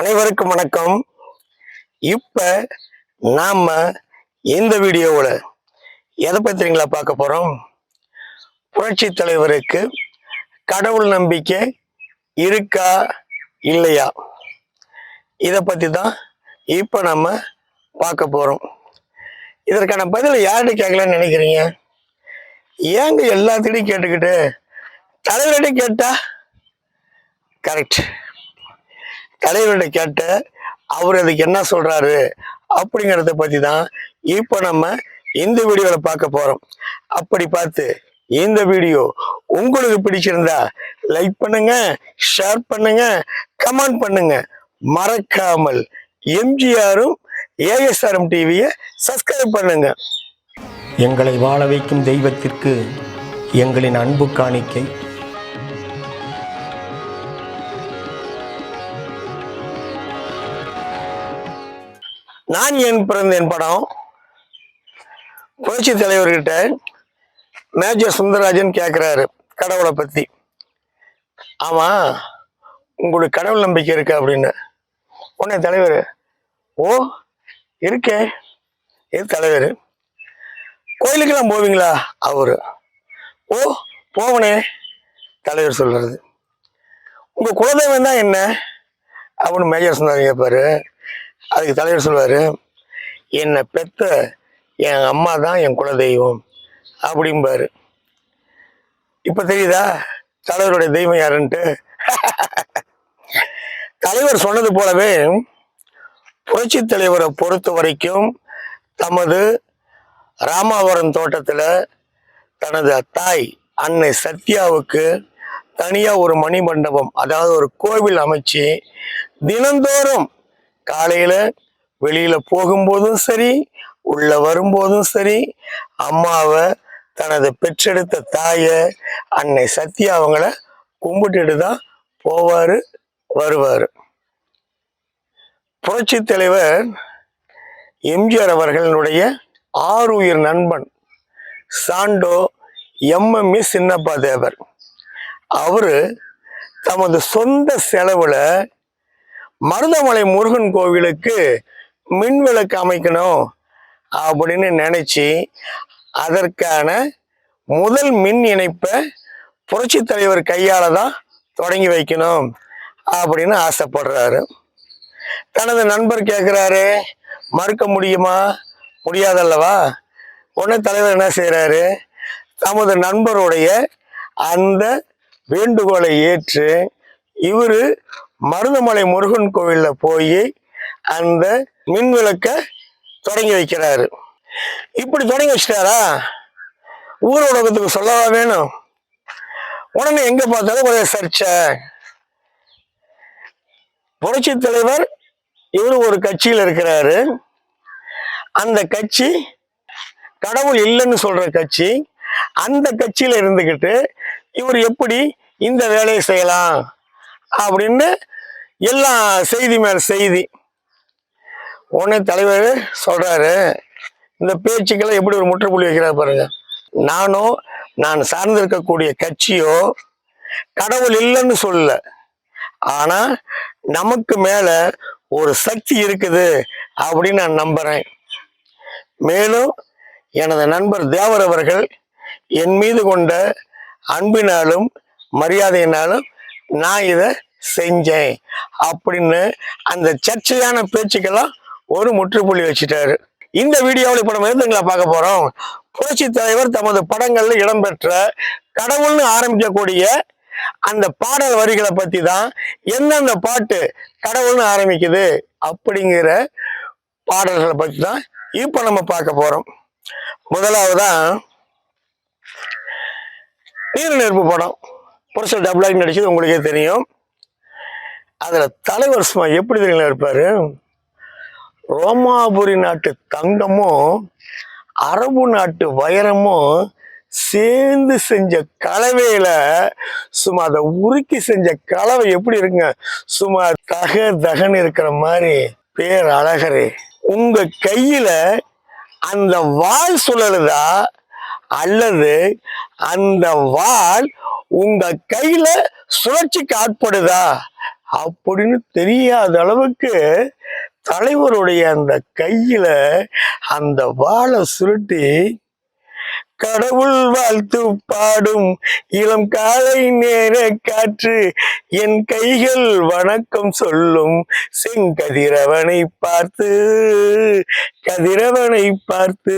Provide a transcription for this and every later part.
அனைவருக்கும் வணக்கம். இப்ப நாம இந்த வீடியோவில் எதை பத்திரிங்களா பார்க்க போறோம்? புரட்சி தலைவருக்கு கடவுள் நம்பிக்கை இருக்கா இல்லையா? இதை பத்தி தான் இப்போ நம்ம பார்க்க போறோம். இதற்கான பதில் யார்கிட்ட கேட்கலான்னு நினைக்கிறீங்க? ஏங்க எல்லாத்துக்கிட்டையும் கேட்டுக்கிட்டு தலைவர்கிட்ட கேட்டா? கரெக்ட் தலைவர்கிட்ட கேட்ட அவர் அதுக்கு என்ன சொல்றாரு அப்படிங்கிறத பத்தி தான் இப்போ நம்ம இந்த வீடியோவில் பார்க்க போறோம். அப்படி பார்த்து இந்த வீடியோ உங்களுக்கு பிடிச்சிருந்தா லைக் பண்ணுங்க ஷேர் பண்ணுங்க கமெண்ட் பண்ணுங்க. மறக்காமல் எம்ஜிஆரும் ஏஎஸ்ஆர்எம் டிவியை சப்ஸ்கிரைப் பண்ணுங்க. எங்களை வாழ வைக்கும் தெய்வத்திற்கு எங்களின் அன்பு காணிக்கை. நான் ஏன் பிறந்தேன் படம்? புரட்சி தலைவர்கிட்ட மேஜர் சுந்தரராஜன் கேட்குறாரு கடவுளை பற்றி ஆமாம் உங்களுக்கு கடவுள் நம்பிக்கை இருக்கு அப்படின்னு. உடனே தலைவர் ஓ இருக்கே. இது தலைவர்? கோயிலுக்கெல்லாம் போவீங்களா? அவரு. ஓ போவனே தலைவர் சொல்கிறது உங்கள் குலதெய்வம் தான் என்ன? அப்படின்னு மேஜர் சுந்தரம் கேட்பாரு அதுக்கு தலைவர் சொல்வார் என்னை பெத்த என் அம்மா தான் என் குலதெய்வம் அப்படிம்பாரு. இப்போ தெரியுதா? தலைவருடைய தெய்வம் யாருன்ட்டு? தலைவர் சொன்னது போலவே புரட்சி தலைவரை பொறுத்த வரைக்கும் தமது ராமாவரம் தோட்டத்தில் தனது தாய் அன்னை சத்யாவுக்கு தனியாக ஒரு மணிமண்டபம் அதாவது ஒரு கோவில் அமைச்சு தினந்தோறும் காலையில் வெளியில் போகும்போதும் சரி உள்ள வரும்போதும் சரி அம்மாவை தனது பெற்றெடுத்த தாயை அன்னை சத்யா அவங்கள கும்பிட்டுட்டு தான் போவார் வருவார். புரட்சி தலைவர் எம்ஜிஆர் அவர்களுடைய ஆறுயிர் நண்பன் சாண்டோ எம்எம்இ சின்னப்பா தேவர். அவரு தமது சொந்த செலவுல மருதமலை முருகன் கோவிலுக்கு மின் விளக்கு அமைக்கணும் அப்படின்னு நினச்சி அதற்கான முதல் மின் இணைப்பை புரட்சி தலைவர் கையால் தான் தொடங்கி வைக்கணும் அப்படின்னு ஆசைப்படுறாரு. தனது நண்பர் கேட்குறாரு மறுக்க முடியுமா? முடியாதல்லவா? உடனே தலைவர் என்ன செய்கிறாரு தமது நண்பருடைய அந்த வேண்டுகோளை ஏற்று இவர் மருதமலை முருகன் கோவிலில் போய் அந்த மின் விளக்கை தொடங்கி வைக்கிறாரு. இப்படி தொடங்கி வச்சிட்டாரா? ஊர் உலகத்துக்கு சொல்லவா வேணும்? உடனே எங்க பார்த்தாலும் ஒரே சர்ச்சை. புரட்சி தலைவர் இவரு ஒரு கட்சியில் இருக்கிறாரு. அந்த கட்சி கடவுள் இல்லைன்னு சொல்ற கட்சி அந்த கட்சியில இருந்துக்கிட்டு இவர் எப்படி இந்த வேலையை செய்யலாம்? அப்படின்னு எல்லாம் செய்தி மேல செய்தி. உடனே தலைவர் சொல்றாரு இந்த பேச்சுக்கெல்லாம் எப்படி ஒரு முற்றுப்புள்ளி வைக்கிறார் பாருங்க. நானும் நான் சார்ந்திருக்கக்கூடிய கட்சியோ கடவுள் இல்லைன்னு சொல்லல. ஆனா நமக்கு மேல ஒரு சக்தி இருக்குது அப்படின்னு நான் நம்புறேன். மேலும் எனது நண்பர் தேவர் அவர்கள் என் மீது கொண்ட அன்பினாலும் மரியாதையினாலும் நான் இதை செஞ்சேன் அப்படின்னு அந்த சர்ச்சையான பேச்சுக்கெல்லாம் ஒரு முற்றுப்புள்ளி வச்சுட்டாரு. இந்த வீடியோவில் இப்போ நம்ம இருந்துங்களா பார்க்க போகிறோம் புரட்சி தலைவர் தமது படங்களில் இடம்பெற்ற கடவுள்னு ஆரம்பிக்கக்கூடிய அந்த பாடல் வரிகளை பற்றி தான் எந்தெந்த பாட்டு கடவுள்னு ஆரம்பிக்குது அப்படிங்கிற பாடல்களை பற்றி தான் இப்போ நம்ம பார்க்க போகிறோம் முதலாவதா நீர் நெருப்பு படம். புரட்சி டபுளாக நடிச்சது உங்களுக்கே தெரியும். அதில் தலைவர் சும்மா எப்படி தெரியுங்களா இருப்பார்? ரோமாபுரி நாட்டு தங்கமும் அரபு நாட்டு வைரமும் சேர்ந்து செஞ்ச கலவையில் சும்மா அதை உருக்கி செஞ்ச கலவை எப்படி இருக்குங்க? சும்மா தக தகன்னு இருக்கிற மாதிரி பேர் அழகரே உங்கள் கையில் அந்த வாள் சுழலுதா? அல்லது அந்த வாள் உங்க கையில சுழற்சிக்கு ஆட்படுதா அப்படின்னு தெரியாத அளவுக்கு தலைவருடைய அந்த கையில அந்த வாழை சுருட்டி கடவுள் வாழ்த்து பாடும் இளம் காலை நேர காற்று என் கைகள் வணக்கம் சொல்லும் செங்கதிரவனை பார்த்து கதிரவனை பார்த்து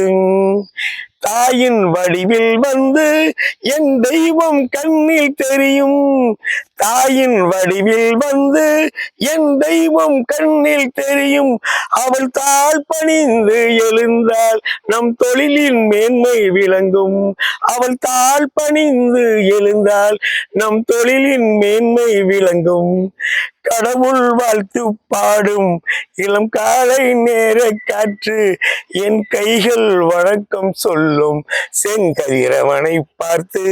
தாயின் வடிவில் வந்து என் தெய்வம் கண்ணில் தெரியும். தாயின் வடிவில் வந்து என் தெய்வம் கண்ணில் தெரியும். அவள் தாழ் பணிந்து எழுந்தால் நம் தொழிலின் மேன்மை விளங்கும். அவள் தாழ் பணிந்து எழுந்தால் நம் தொழிலின் மேன்மை விளங்கும். கடவுள் வாழ்த்து பாடும். இளம் காலை நேர காற்று என் கைகள் வணக்கம் சொல்லும். செங்கதிரவனை பார்த்து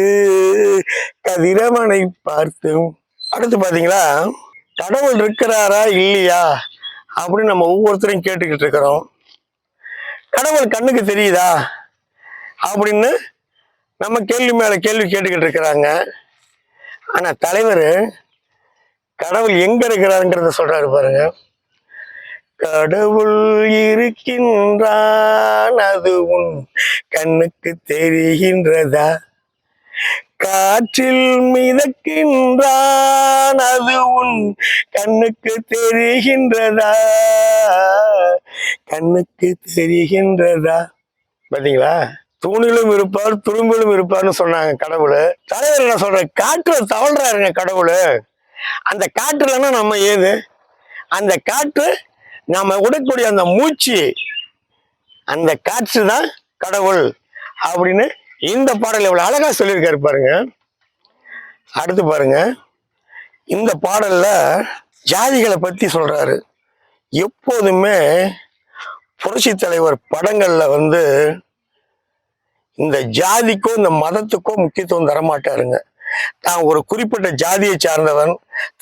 கதிரவனை பார்த்து அடுத்து பார்த்தீங்களா கடவுள் இருக்கிறாரா இல்லையா? அப்படின்னு நம்ம ஒவ்வொருத்தரையும் கேட்டுக்கிட்டு இருக்கிறோம். கடவுள் கண்ணுக்கு தெரியுதா? அப்படின்னு நம்ம கேள்வி மேலே கேள்வி கேட்டுக்கிட்டு இருக்கிறாங்க. ஆனால் தலைவர் கடவுள் எங்கே இருக்கிறாருங்கிறத சொல்கிறாரு பாருங்க. கடவுள் இருக்கின்றான் அது உன் கண்ணுக்கு தெரிகின்றதா? காற்றில் மிதக்கின்றான். அது உன் கண்ணுக்கு தெரிகின்றதா? கண்ணுக்கு தெரிகின்றதா? பாத்தீங்களா? தூணிலும் இருப்பார் துரும்பிலும் இருப்பார்னு சொன்னாங்க கடவுள். தலைவர் என்ன சொல்ற காற்றுல தவழ்றாருங்க கடவுள். அந்த காற்றுலன்னா நம்ம ஏது? அந்த காற்று நாம விடக்கூடிய அந்த மூச்சு அந்த காற்று தான் கடவுள். அப்படின்னு இந்த பாடல் எவ்வளவு அழகா சொல்லியிருக்காரு பாருங்க. அடுத்து பாருங்க. இந்த பாடல்ல ஜாதிகளை பத்தி சொல்றாரு. எப்போதுமே புரட்சி தலைவர் படங்கள்ல வந்து இந்த ஜாதிக்கோ இந்த மதத்துக்கோ முக்கியத்துவம் தரமாட்டாருங்க. தான் ஒரு குறிப்பிட்ட ஜாதியை சார்ந்தவன்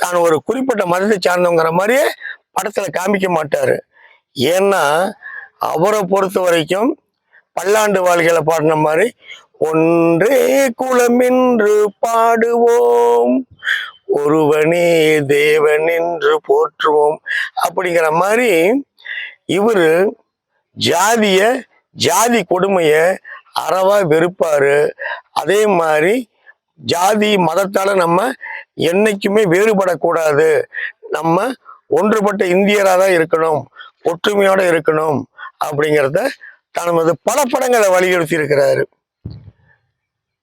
தான் ஒரு குறிப்பிட்ட மதத்தை சார்ந்தவங்கிற மாதிரியே படத்துல காமிக்க மாட்டாரு. ஏன்னா அவரை பொறுத்த வரைக்கும் பல்லாண்டு வாழ்க்கையில பாடின மாதிரி ஒன்றே குலம் என்று பாடுவோம். ஒருவனே தேவன் என்று போற்றுவோம். அப்படிங்கிற மாதிரி இவர் ஜாதிய ஜாதி கொடுமைய அறவா வெறுப்பாரு. அதே மாதிரி ஜாதி மதத்தால நம்ம என்னைக்குமே வேறுபடக்கூடாது. நம்ம ஒன்றுபட்ட இந்தியராக தான் இருக்கணும் ஒற்றுமையோட இருக்கணும் அப்படிங்கிறத தனது பல படங்களை வலியுறுத்தி இருக்கிறாரு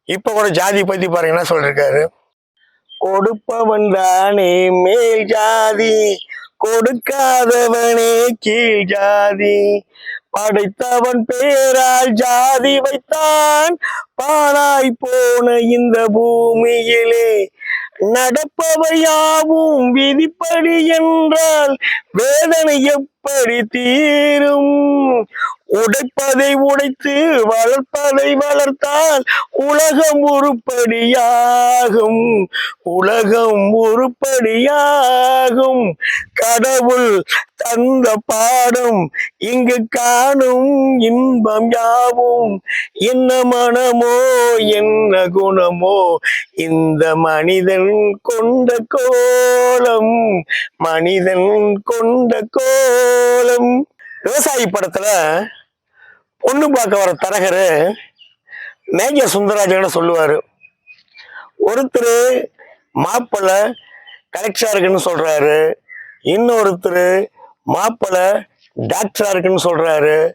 இப்ப கூட ஜாதி பத்தி பாருங்க என்ன சொல்லிருக்காரு. கொடுப்பவன் தானே மேல் ஜாதி கொடுக்காதவனே கீழ் ஜாதி. படைத்தவன் பேரால் ஜாதி வைத்தான் பாழாய் போன இந்த பூமியிலே நடப்பவையாவும் விதிப்படி என்றால் வேதனை எப்படி தீரும்? உடைப்பதை உடைத்து வளர்ப்பதை வளர்த்தால் உலகம் உருப்படியாகும். உலகம் உருப்படியாகும். கடவுள் தந்த பாடம் இங்கு காணும் இன்பம் யாவும். என்ன மனமும் குணமோ? என்ன குணமோ? இந்த மனிதன் கொண்ட கோலம் மனிதன் கொண்ட கோலம். விவசாயி படத்துல பொண்ணு பார்க்க வர தரகரு மேஜர் சுந்தரராஜன் சொல்லுவாரு? ஒருத்தர் மாப்பிள்ளை கலெக்டரா இருக்குன்னு சொல்றாரு. இன்னொருத்தர் மாப்பிள்ளை டாக்டரா இருக்குன்னு சொல்றாரு.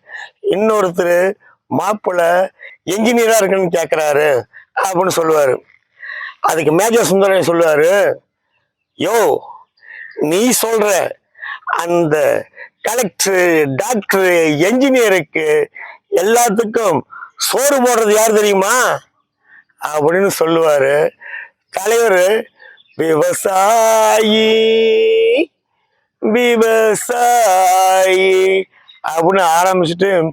இன்னொருத்தர் மாப்பிள்ளை என்ஜினியரா இருக்குன்னு கேட்குறாரு அப்படின்னு சொல்லுவாரு. அதுக்கு மேஜர் சுந்தரன் சொல்லுவாரு. யோ நீ சொல்ற அந்த கலெக்டர் டாக்டர் என்ஜினியருக்கு எல்லாத்துக்கும் சோறு போடுறது யார் தெரியுமா? அப்படின்னு சொல்லுவார். தலைவர் விவசாயி விவசாயி அப்படின்னு ஆரம்பிச்சுட்டு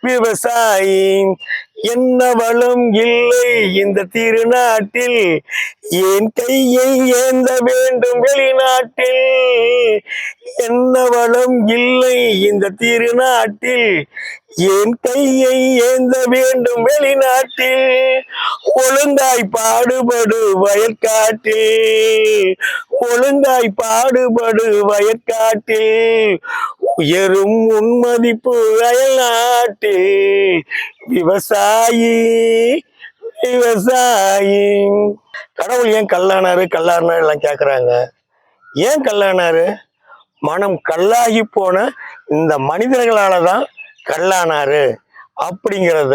விவசாயி. என்ன வளம் இல்லை இந்த திருநாட்டில். என் கையை ஏந்த வேண்டும் வெளிநாட்டில். என்ன வளம் இல்லை இந்த திருநாட்டில். என் கையை ஏந்த வேண்டும் வெளிநாட்டில். ஒழுங்காய் பாடுபடு வயற்காட்டில் ஒழுங்காய் பாடுபடு வயற்காட்டில் உயரும் உன்மதிப்பு அயல்நாட்டில் விவசாயி விவசாயி. கடவுள் ஏன் கல்லானாரு கல்லானாரு எல்லாம் கேட்குறாங்க ஏன் கல்லானாரு? மனம் கல்லாகி போன இந்த மனிதர்களால தான் கல்லானாரு. அப்படிங்கிறத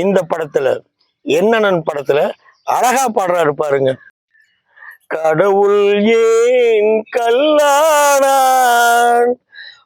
இந்த படத்துல என்னன்னு படத்துல அழகா பாடுறாரு பாருங்க. கடவுள் ஏன் கல்லானான்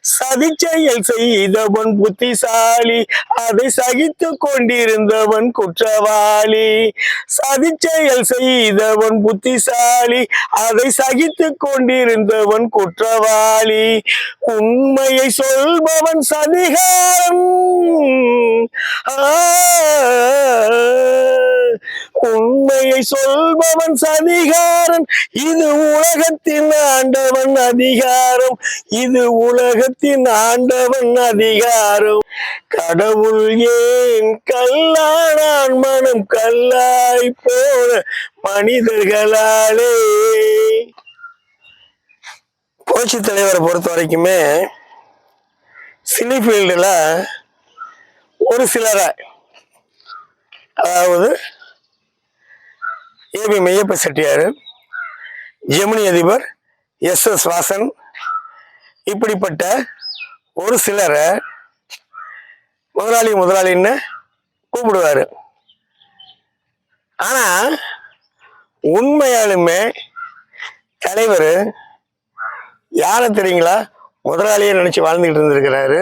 சதிச்செயல் செய்தவன் புத்திசாலி அதை சகித்து கொண்டிருந்தவன் குற்றவாளி. சதிச்செயல் செய்தவன் புத்திசாலி அதை சகித்து கொண்டிருந்தவன் குற்றவாளி. உண்மையை சொல்பவன் சதிகாரம் ஆ, உண்மையை சொல்பவன் சதிகாரன். இது உலகத்தின் ஆண்டவன் அதிகாரம். இது உலகத்தின் ஆண்டவன் அதிகாரம். கடவுள் ஏன் கல்லானான் மனம் கல்லாய் போன மனிதர்களாலே? புரட்சி தலைவரை பொறுத்த வரைக்குமே சினி ஃபீல்டில் ஒரு சிலரை அதாவது ஏபி மெய்யப்ப செட்டியார் ஜெமினி அதிபர் எஸ் எஸ் வாசன். இப்படிப்பட்ட ஒரு சிலரை முதலாளி முதலாளின்னு கூப்பிடுவாரு. ஆனா உண்மையாலுமே தலைவர் யாரை தெரியுங்களா? முதலாளியை நினைச்சு வாழ்ந்துக்கிட்டு இருந்திருக்கிறாரு.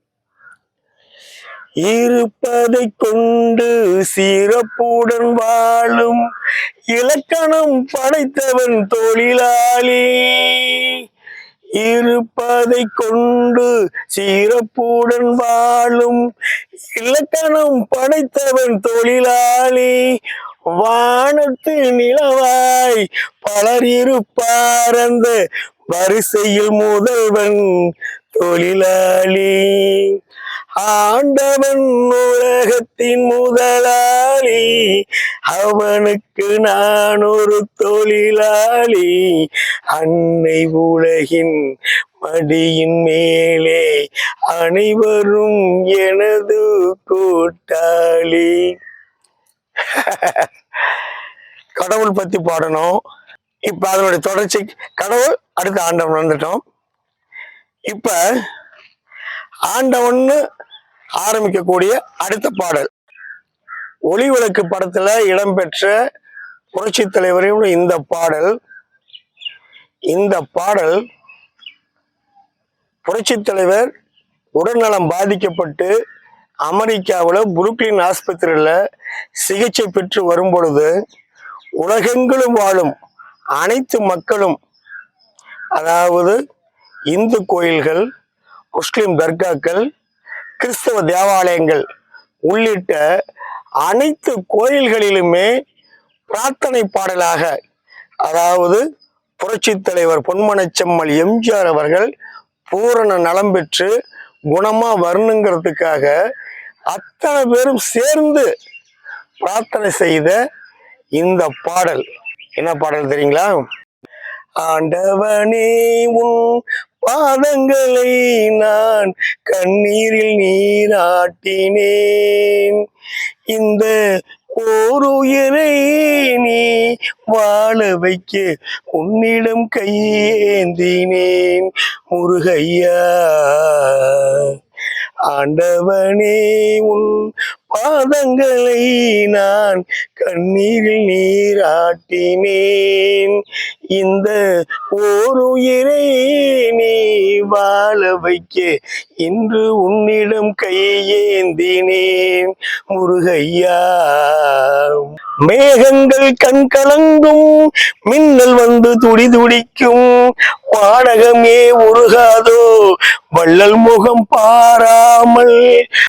இருப்பதை கொண்டு சிறப்புடன் வாழும் இலக்கணம் படைத்தவன் தொழிலாளி. இருப்பதை கொண்டு சிறப்புடன் வாழும் இலக்கணம் படைத்தவன் தொழிலாளி. வானத்து நிலவாய் பலர் இருப்பார் அந்த வரிசையில் முதல்வன் தொழிலாளி. ஆண்டவன் உலகத்தின் முதலாளி. அவனுக்கு நான் ஒரு தொழிலாளி. அன்னை உலகின் மடியின் மேலே அனைவரும் எனது கூட்டாளி. கடவுள் பத்தி பாடணும். இப்ப அதனுடைய தொடர்ச்சி கடவுள் அடுத்த ஆண்டவன் வந்துட்டோம் இப்ப ஆண்டவன்னு ஆரம்பிக்கக்கூடிய அடுத்த பாடல். ஒளி விளக்கு படத்துல இடம்பெற்ற புரட்சி தலைவரையும் இந்த பாடல் இந்த பாடல் புரட்சி தலைவர் உடல்நலம் பாதிக்கப்பட்டு அமெரிக்காவில் புருக்லின் ஆஸ்பத்திரியில் சிகிச்சை பெற்று வரும் பொழுது உலகெங்கிலும் வாழும் அனைத்து மக்களும் அதாவது இந்து கோயில்கள் முஸ்லிம் தர்காக்கள் கிறிஸ்தவ தேவாலயங்கள் உள்ளிட்ட அனைத்து கோயில்களிலுமே பிரார்த்தனை பாடலாக அதாவது புரட்சி தலைவர் பொன்மனச்செம்மல் எம்ஜிஆர் அவர்கள் பூரண நலம் பெற்று குணமாக வரணுங்கிறதுக்காக அத்தனை பேரும் சேர்ந்து பிரார்த்தனை செய்த இந்த பாடல். என்ன பாடல் தெரியுங்களா? ஆண்டவனே உன் பாதங்களை நான் கண்ணீரில் நீராட்டினேன். இந்த ஓருயிரை நீ வாழ வைக்க உன்னிடம் கையேந்தினேன் முருகையா. ஆண்டவனே உன் பாதங்களை நான் கண்ணீரில் நீராட்டினேன். இந்த ஓருயிரை நீ வாழ வைக்க இன்று உன்னிடம் கையேந்தினேன் முருகையா மேகங்கள் கண் கலங்கும் மின்னல் வந்து துடி துடிக்கும் வானகமே உருகாதோ? வள்ளல் முகம் பாராமல்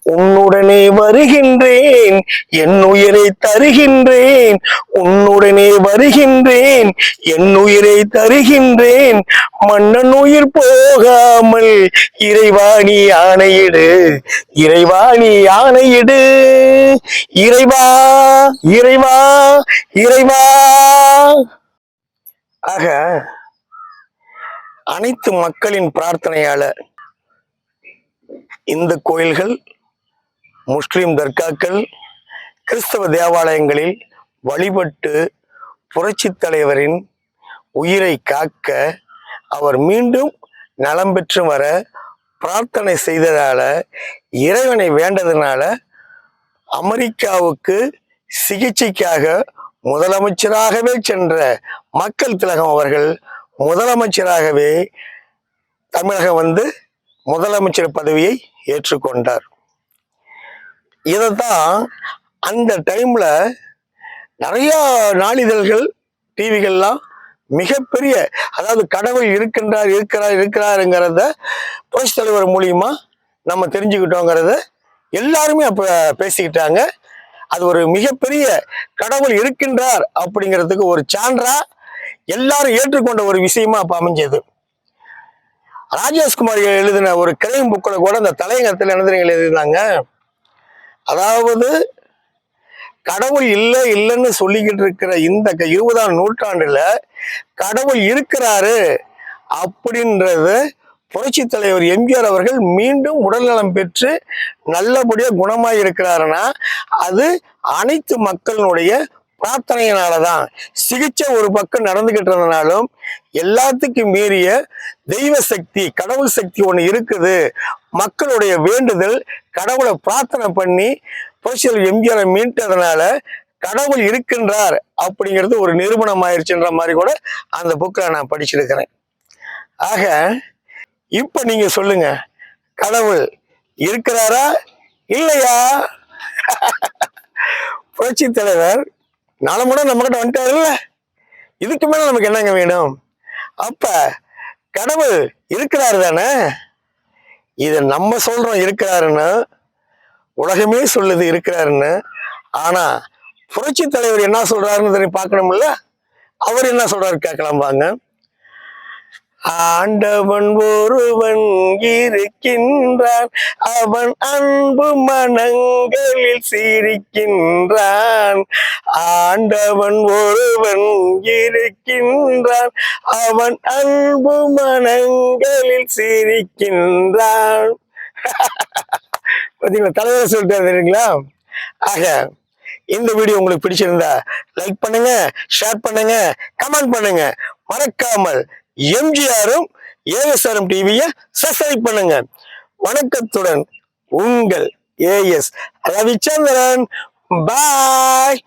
உன்னுடனே வருகின்றேன் என் உயிரை தருகின்றேன் உன்னுடனே வருகின்றேன் என் உயிரை தருகின்றேன். மன்னன் உயிர் போகாமல் இறைவாணி ஆணையிடு இறைவாணி ஆணையிடு. இறைவா இறைவா இறைவா. ஆக அனைத்து மக்களின் பிரார்த்தனையால இந்து கோயில்கள் முஸ்லிம் தர்காக்கள் கிறிஸ்தவ தேவாலயங்களில் வழிபட்டு புரட்சித் தலைவரின் உயிரை காக்க அவர் மீண்டும் நலம் பெற்று வர பிரார்த்தனை செய்ததால இறைவனை வேண்டதுனால அமெரிக்காவுக்கு சிகிச்சைக்காக முதலமைச்சராகவே சென்ற மக்கள் திலகம் அவர்கள் முதலமைச்சராகவே தமிழகம் வந்து முதலமைச்சர் பதவியை ஏற்றுக்கொண்டார். இதைத்தான் அந்த டைம்ல நிறைய நாளிதழ்கள் டிவிகள்லாம் மிகப்பெரிய அதாவது கடவுள் இருக்கின்றார் இருக்கிறார் இருக்கிறாருங்கிறத புரட்சி தலைவர் மூலியமா நம்ம தெரிஞ்சுக்கிட்டோங்கிறத எல்லாருமே அப்ப பேசிக்கிட்டாங்க. அது ஒரு மிகப்பெரிய கடவுள் இருக்கின்றார் அப்படிங்கிறதுக்கு ஒரு சான்றா எல்லாரும் ஏற்றுக்கொண்ட ஒரு விஷயமா அப்ப அமைஞ்சது. ராஜேஷ்குமார் எழுதின ஒரு கிரைம் புக்கில் கூட அந்த தலையங்கத்தில் எழுதுறீங்க எழுதினாங்க அதாவது கடவுள் இல்லை இல்லைன்னு சொல்லிக்கிட்டு இருக்கிற இந்த க- இருபதாம் நூற்றாண்டுல கடவுள் இருக்கிறாரு அப்படின்றது புரட்சி தலைவர் எம்ஜிஆர் அவர்கள் மீண்டும் உடல்நலம் பெற்று நல்லபடியாக குணமாக இருக்கிறாருன்னா அது அனைத்து மக்களினுடைய பிரார்த்தனையினாலதான் சிகிச்சை ஒரு பக்கம் நடந்துகிட்டு இருந்தனாலும் எல்லாத்துக்கும் மீறிய தெய்வ சக்தி கடவுள் சக்தி ஒன்று இருக்குது. மக்களுடைய வேண்டுதல் கடவுளை பிரார்த்தனை பண்ணி புரட்சியல் எம்ஜிஆரை மீட்டதுனால கடவுள் இருக்கின்றார் அப்படிங்கிறது ஒரு நிரூபணம் ஆயிடுச்சுன்ற மாதிரி கூட அந்த புக்கில் நான் படிச்சிருக்கிறேன். ஆக இப்போ நீங்கள் சொல்லுங்க கடவுள் இருக்கிறாரா? இல்லையா? புரட்சி தலைவர் நாளமுட நம்ம கிட்ட வந்துட்டாருல்ல இதுக்கு மேலே நமக்கு என்னங்க வேணும்? அப்ப கடவுள் இருக்கிறாரு தானே? இதை நம்ம சொல்றோம் இருக்கிறாருன்னு உலகமே சொல்லுது இருக்கிறாருன்னு. ஆனா புரட்சி தலைவர் என்ன சொல்றாருன்னு தெரியும் பார்க்கணும்ல? அவர் என்ன சொல்றாரு கேட்கலாம் வாங்க. ஆண்டவன் ஒருவன் இருக்கின்றான். அவன் அன்பு மனங்களில் சிரிக்கின்றான். ஆண்டவன் ஒருவன் இருக்கின்றான். அவன் அன்பு மனங்களில் சிரிக்கின்றான். பார்த்தீங்களா தலைவர் சொல்லிட்டு தெரியுங்களா? ஆக இந்த வீடியோ உங்களுக்கு பிடிச்சிருந்தா லைக் பண்ணுங்க ஷேர் பண்ணுங்க கமெண்ட் பண்ணுங்க. மறக்காமல் எம்ஜிஆரும் ஏஎஸ்ஆர்எம் டிவியை சப்ஸ்கிரைப் பண்ணுங்க. வணக்கத்துடன் உங்கள் ஏஎஸ் ரவிச்சந்திரன். பாய்